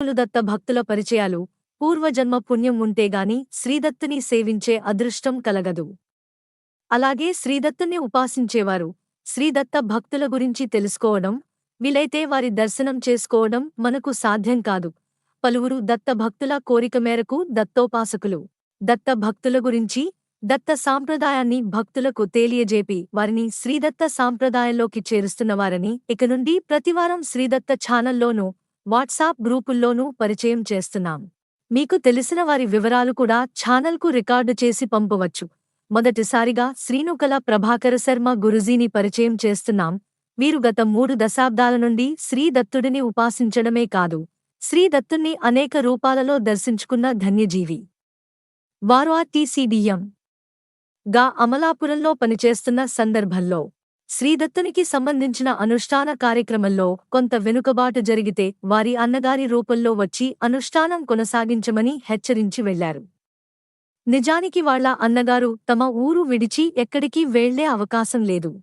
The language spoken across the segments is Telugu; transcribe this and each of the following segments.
దత్త భక్తుల పరిచయాలు పూర్వజన్మ పుణ్యం ఉంటేగాని శ్రీదత్తుని సేవించే అదృష్టం కలగదు. అలాగే శ్రీదత్తుని ఉపాసించేవారు శ్రీదత్త భక్తుల గురించి తెలుసుకోవడం వీలైతే వారి దర్శనం చేసుకోవడం మనకు సాధ్యం కాదు. పలువురు దత్త భక్తుల కోరిక మేరకు దత్తోపాసకులు. దత్త భక్తుల గురించి దత్త సాంప్రదాయాన్ని భక్తులకు తెలియజేపి వారిని శ్రీదత్త సాంప్రదాయంలోకి చేరుస్తున్నవారని ఇక నుండి ప్రతివారం శ్రీదత్త ఛానల్లోనూ వాట్సాప్ గ్రూపుల్లోనూ పరిచయం చేస్తున్నాం. మీకు తెలిసిన వారి వివరాలు కూడా ఛానల్కు రికార్డు చేసి పంపవచ్చు. మొదటిసారిగా శ్రీనుకల ప్రభాకర శర్మ గురుజీని పరిచయం చేస్తున్నాం. వీరు గత మూడు దశాబ్దాల నుండి శ్రీదత్తుడిని ఉపాసించడమే కాదు శ్రీదత్తుణ్ణి అనేక రూపాలలో దర్శించుకున్న ధన్యజీవి. వారు ఆ టీసీడీఎం గా అమలాపురంలో పనిచేస్తున్న సందర్భంలో శ్రీదత్తునికి సంబంధించిన అనుష్ఠాన కార్యక్రమంలో కొంత వెనుకబాటు జరిగితే వారి అన్నగారి రూపంలో వచ్చి అనుష్ఠానం కొనసాగించమని హెచ్చరించి వెళ్ళారు. నిజానికి వాళ్ళ అన్నగారు తమ ఊరు విడిచి ఎక్కడికి వెళ్ళే అవకాశం లేదు.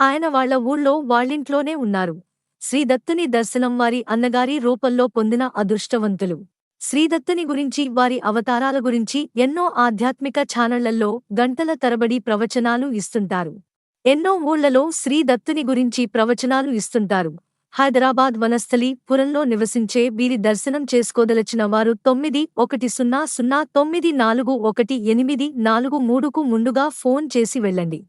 ఆయన వాళ్ళ ఊళ్ళో వాళ్ళింట్లోనే ఉన్నారు. శ్రీదత్తుని దర్శనం వారి అన్నగారి రూపంలో పొందిన అదృష్టవంతులు. శ్రీదత్తుని గురించి వారి అవతారాల గురించి ఎన్నో ఆధ్యాత్మిక ఛానళ్ళలో గంటల తరబడి ప్రవచనాలు ఇస్తుంటారు. ఎన్నో ఊళ్ళలో శ్రీదత్తుని గురించి ప్రవచనాలు ఇస్తుంటారు. హైదరాబాద్ వనస్థలి పురంలో నివసించే వీరి దర్శనం చేసుకోదలచిన వారు తొమ్మిది ఒకటి సున్నా సున్నా తొమ్మిది నాలుగు ఒకటి ఎనిమిది నాలుగు మూడుకు ముందుగా ఫోన్ చేసి వెళ్ళండి.